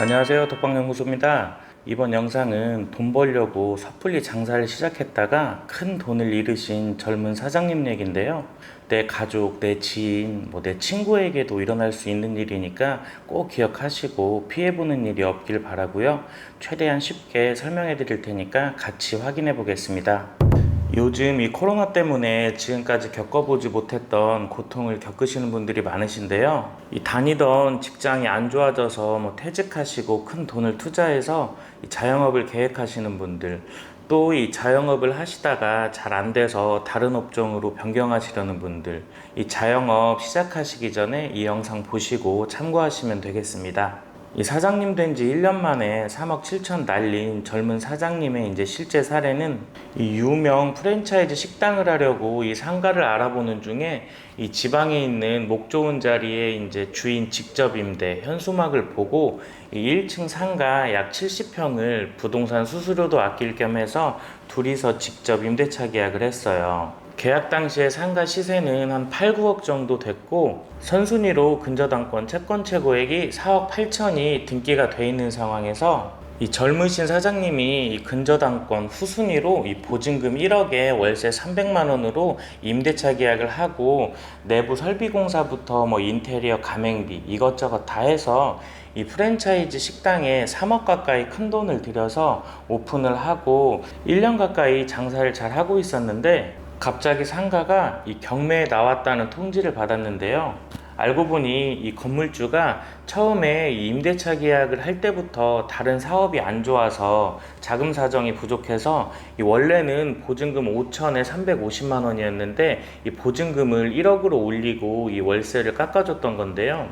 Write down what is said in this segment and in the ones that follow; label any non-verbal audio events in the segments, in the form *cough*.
안녕하세요. 독방연구소입니다. 이번 영상은 돈 벌려고 섣불리 장사를 시작했다가 큰 돈을 잃으신 젊은 사장님 얘긴데요. 내 가족, 내 지인, 뭐 내 친구에게도 일어날 수 있는 일이니까 꼭 기억하시고 피해보는 일이 없길 바라고요. 최대한 쉽게 설명해 드릴 테니까 같이 확인해 보겠습니다. 요즘 이 코로나 때문에 지금까지 겪어보지 못했던 고통을 겪으시는 분들이 많으신데요. 이 다니던 직장이 안 좋아져서 뭐 퇴직하시고 큰 돈을 투자해서 이 자영업을 계획하시는 분들, 또 이 자영업을 하시다가 잘 안 돼서 다른 업종으로 변경하시려는 분들, 이 자영업 시작하시기 전에 이 영상 보시고 참고하시면 되겠습니다. 이 사장님 된 지 1년 만에 3억 7천 날린 젊은 사장님의 이제 실제 사례는 이 유명 프랜차이즈 식당을 하려고 이 상가를 알아보는 중에 이 지방에 있는 목 좋은 자리에 이제 주인 직접 임대 현수막을 보고 이 1층 상가 약 70평을 부동산 수수료도 아낄 겸 해서 둘이서 직접 임대차 계약을 했어요. 계약 당시에 상가 시세는 한 8, 9억 정도 됐고 선순위로 근저당권 채권 최고액이 4억 8천이 등기가 돼 있는 상황에서 이 젊으신 사장님이 이 근저당권 후순위로 이 보증금 1억에 월세 300만 원으로 임대차 계약을 하고 내부 설비 공사부터 뭐 인테리어 가맹비 이것저것 다 해서 이 프랜차이즈 식당에 3억 가까이 큰 돈을 들여서 오픈을 하고 1년 가까이 장사를 잘 하고 있었는데 갑자기 상가가 이 경매에 나왔다는 통지를 받았는데요. 알고 보니 이 건물주가 처음에 이 임대차 계약을 할 때부터 다른 사업이 안 좋아서 자금 사정이 부족해서 이 원래는 보증금 5천에 350만 원이었는데 이 보증금을 1억으로 올리고 이 월세를 깎아줬던 건데요.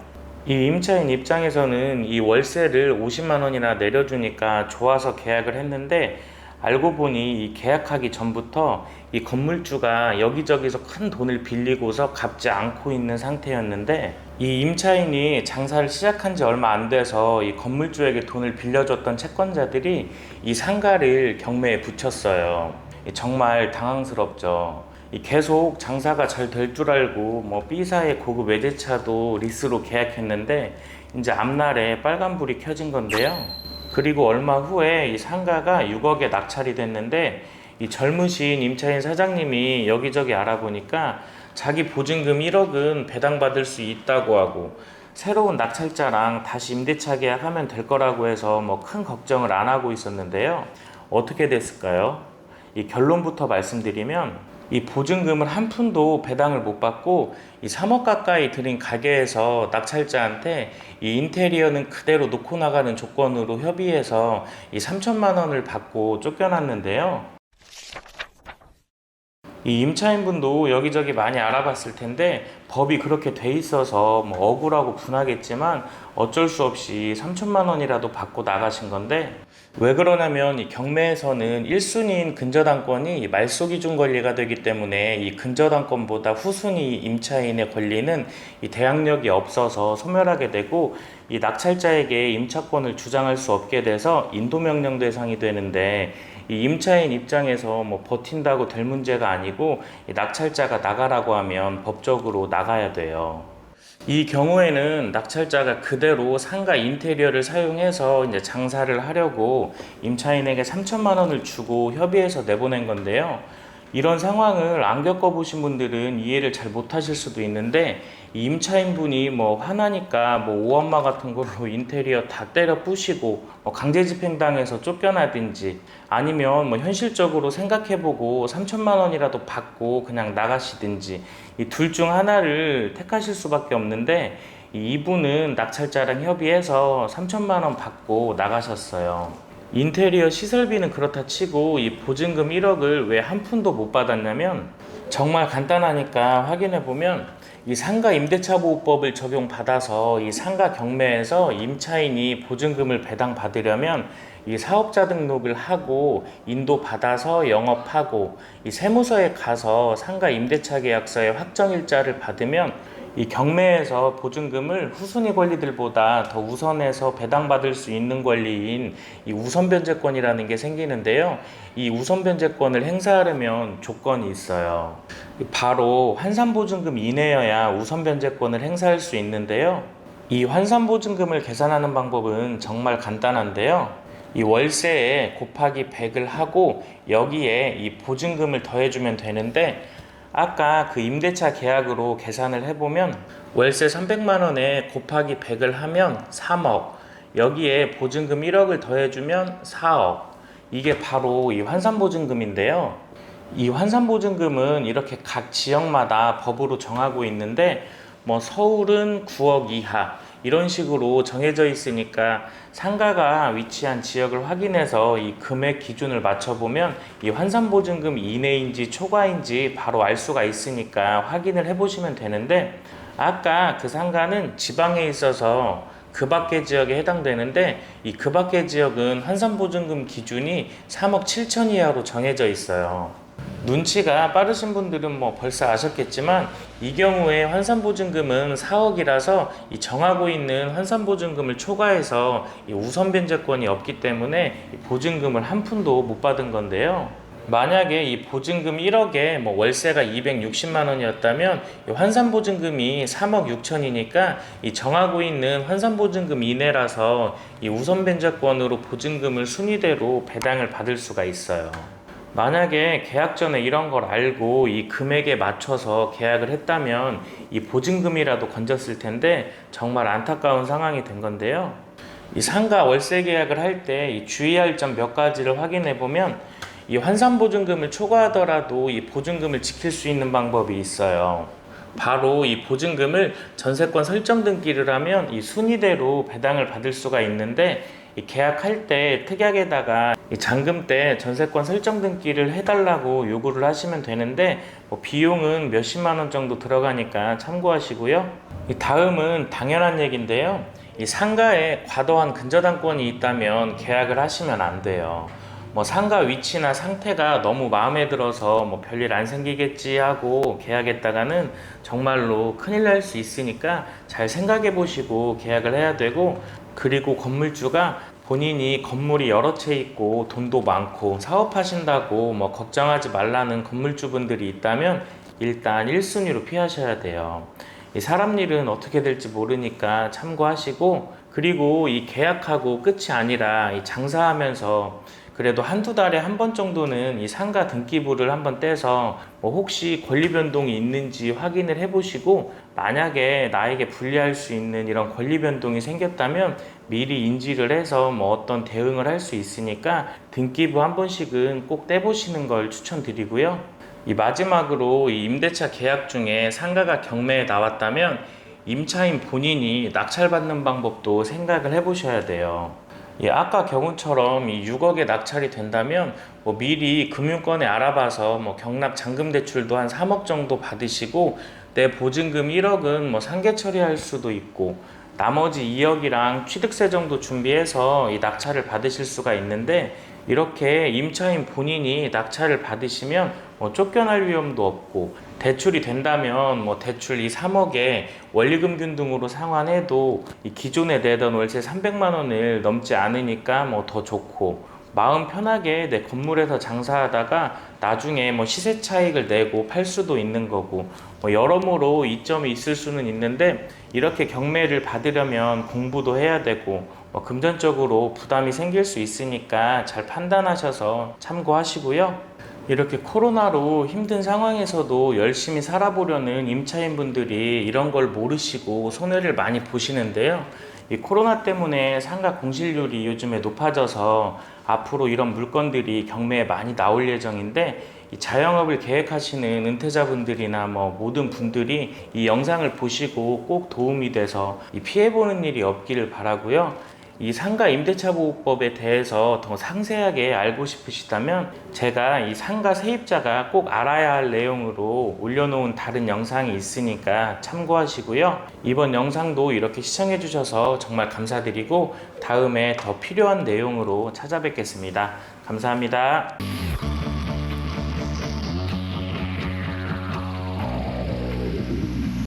이 임차인 입장에서는 이 월세를 50만 원이나 내려주니까 좋아서 계약을 했는데 알고 보니 이 계약하기 전부터 이 건물주가 여기저기서 큰 돈을 빌리고서 갚지 않고 있는 상태였는데 이 임차인이 장사를 시작한 지 얼마 안 돼서 이 건물주에게 돈을 빌려줬던 채권자들이 이 상가를 경매에 붙였어요. 이 정말 당황스럽죠. 이 계속 장사가 잘 될 줄 알고 뭐 B사의 고급 외제차도 리스로 계약했는데 이제 앞날에 빨간불이 켜진 건데요. 그리고 얼마 후에 이 상가가 6억에 낙찰이 됐는데 이 젊으신 임차인 사장님이 여기저기 알아보니까 자기 보증금 1억은 배당받을 수 있다고 하고 새로운 낙찰자랑 다시 임대차 계약하면 될 거라고 해서 뭐 큰 걱정을 안 하고 있었는데요. 어떻게 됐을까요? 이 결론부터 말씀드리면 이 보증금을 한 푼도 배당을 못 받고 이 3억 가까이 들인 가게에서 낙찰자한테 이 인테리어는 그대로 놓고 나가는 조건으로 협의해서 이 3천만 원을 받고 쫓겨났는데요. 이 임차인분도 여기저기 많이 알아봤을 텐데 법이 그렇게 돼 있어서 뭐 억울하고 분하겠지만 어쩔 수 없이 3천만 원이라도 받고 나가신 건데 왜 그러냐면 이 경매에서는 1순위인 근저당권이 이 말소기준 권리가 되기 때문에 이 근저당권보다 후순위 임차인의 권리는 이 대항력이 없어서 소멸하게 되고 이 낙찰자에게 임차권을 주장할 수 없게 돼서 인도명령 대상이 되는데 이 임차인 입장에서 뭐 버틴다고 될 문제가 아니고 이 낙찰자가 나가라고 하면 법적으로 나가야 돼요. 이 경우에는 낙찰자가 그대로 상가 인테리어를 사용해서 이제 장사를 하려고 임차인에게 3천만 원을 주고 협의해서 내보낸 건데요. 이런 상황을 안 겪어보신 분들은 이해를 잘 못하실 수도 있는데 이 임차인분이 뭐 화나니까 뭐 오엄마 같은 걸로 *laughs* 인테리어 다 때려 부시고 뭐 강제 집행당해서 쫓겨나든지 아니면 뭐 현실적으로 생각해보고 3천만 원이라도 받고 그냥 나가시든지 이 둘 중 하나를 택하실 수밖에 없는데 이 이분은 낙찰자랑 협의해서 3천만 원 받고 나가셨어요. 인테리어 시설비는 그렇다 치고 이 보증금 1억을 왜 한 푼도 못 받았냐면 정말 간단하니까 확인해 보면 이 상가 임대차 보호법을 적용받아서 이 상가 경매에서 임차인이 보증금을 배당 받으려면 이 사업자 등록을 하고 인도 받아서 영업하고 이 세무서에 가서 상가 임대차 계약서의 확정 일자를 받으면 이 경매에서 보증금을 후순위 권리들보다 더 우선해서 배당받을 수 있는 권리인 이 우선 변제권이라는 게 생기는데요. 이 우선 변제권을 행사하려면 조건이 있어요. 바로 환산 보증금 이내여야 우선 변제권을 행사할 수 있는데요. 이 환산보증금을 계산하는 방법은 정말 간단한데요. 이 월세에 곱하기 100을 하고 여기에 이 보증금을 더해주면 되는데 아까 그 임대차 계약으로 계산을 해보면 월세 300만 원에 곱하기 100을 하면 3억 여기에 보증금 1억을 더해주면 4억 이게 바로 이 환산보증금인데요. 이 환산보증금은 이렇게 각 지역마다 법으로 정하고 있는데 뭐 서울은 9억 이하 이런 식으로 정해져 있으니까 상가가 위치한 지역을 확인해서 이 금액 기준을 맞춰보면 이 환산보증금 이내인지 초과인지 바로 알 수가 있으니까 확인을 해보시면 되는데 아까 그 상가는 지방에 있어서 그 밖의 지역에 해당되는데 이 그 밖의 지역은 환산보증금 기준이 3억 7천 이하로 정해져 있어요. 눈치가 빠르신 분들은 뭐 벌써 아셨겠지만 이 경우에 환산보증금은 4억이라서 이 정하고 있는 환산보증금을 초과해서 이 우선 변제권이 없기 때문에 이 보증금을 한 푼도 못 받은 건데요. 만약에 이 보증금 1억에 뭐 월세가 260만 원이었다면 이 환산 보증금이 3억 6천이니까 이 정하고 있는 환산 보증금 이내라서 이 우선 변제권으로 보증금을 순위대로 배당을 받을 수가 있어요. 만약에 계약 전에 이런 걸 알고 이 금액에 맞춰서 계약을 했다면 이 보증금이라도 건졌을 텐데 정말 안타까운 상황이 된 건데요. 이 상가 월세 계약을 할때이 주의할 점 몇 가지를 확인해 보면 이 환산 보증금을 초과하더라도 이 보증금을 지킬 수 있는 방법이 있어요. 바로 이 보증금을 전세권 설정 등기를 하면 이 순위대로 배당을 받을 수가 있는데 이 계약할 때 특약에다가 이 잔금 때 전세권 설정 등기를 해달라고 요구를 하시면 되는데 뭐 비용은 몇십만 원 정도 들어가니까 참고하시고요. 이 다음은 당연한 얘기인데요. 이 상가에 과도한 근저당권이 있다면 계약을 하시면 안 돼요. 뭐 상가 위치나 상태가 너무 마음에 들어서 뭐 별일 안 생기겠지 하고 계약했다가는 정말로 큰일 날 수 있으니까 잘 생각해 보시고 계약을 해야 되고 그리고 건물주가 본인이 건물이 여러 채 있고 돈도 많고 사업하신다고 뭐 걱정하지 말라는 건물주분들이 있다면 일단 1순위로 피하셔야 돼요. 이 사람 일은 어떻게 될지 모르니까 참고하시고 그리고 이 계약하고 끝이 아니라 이 장사하면서 그래도 한두 달에 한 번 정도는 이 상가 등기부를 한번 떼서 뭐 혹시 권리 변동이 있는지 확인을 해보시고 만약에 나에게 불리할 수 있는 이런 권리 변동이 생겼다면 미리 인지를 해서 뭐 어떤 대응을 할 수 있으니까 등기부 한 번씩은 꼭 떼보시는 걸 추천드리고요. 이 마지막으로 이 임대차 계약 중에 상가가 경매에 나왔다면 임차인 본인이 낙찰받는 방법도 생각을 해보셔야 돼요. 예, 아까 경우처럼 이 6억에 낙찰이 된다면 뭐 미리 금융권에 알아봐서 뭐 경락 잔금 대출도 한 3억 정도 받으시고 내 보증금 1억은 뭐 상계 처리할 수도 있고 나머지 2억이랑 취득세 정도 준비해서 이 낙찰을 받으실 수가 있는데 이렇게 임차인 본인이 낙찰을 받으시면 뭐 쫓겨날 위험도 없고 대출이 된다면 뭐 대출 이 3억에 원리금 균등으로 상환해도 이 기존에 내던 월세 300만 원을 넘지 않으니까 뭐 더 좋고 마음 편하게 내 건물에서 장사하다가 나중에 뭐 시세 차익을 내고 팔 수도 있는 거고 뭐 여러모로 이점이 있을 수는 있는데 이렇게 경매를 받으려면 공부도 해야 되고 뭐 금전적으로 부담이 생길 수 있으니까 잘 판단하셔서 참고하시고요. 이렇게 코로나로 힘든 상황에서도 열심히 살아보려는 임차인분들이 이런 걸 모르시고 손해를 많이 보시는데요. 이 코로나 때문에 상가 공실률이 요즘에 높아져서 앞으로 이런 물건들이 경매에 많이 나올 예정인데 이 자영업을 계획하시는 은퇴자분들이나 뭐 모든 분들이 이 영상을 보시고 꼭 도움이 돼서 이 피해보는 일이 없기를 바라고요. 이 상가 임대차 보호법에 대해서 더 상세하게 알고 싶으시다면 제가 이 상가 세입자가 꼭 알아야 할 내용으로 올려놓은 다른 영상이 있으니까 참고하시고요. 이번 영상도 이렇게 시청해 주셔서 정말 감사드리고 다음에 더 필요한 내용으로 찾아뵙겠습니다. 감사합니다.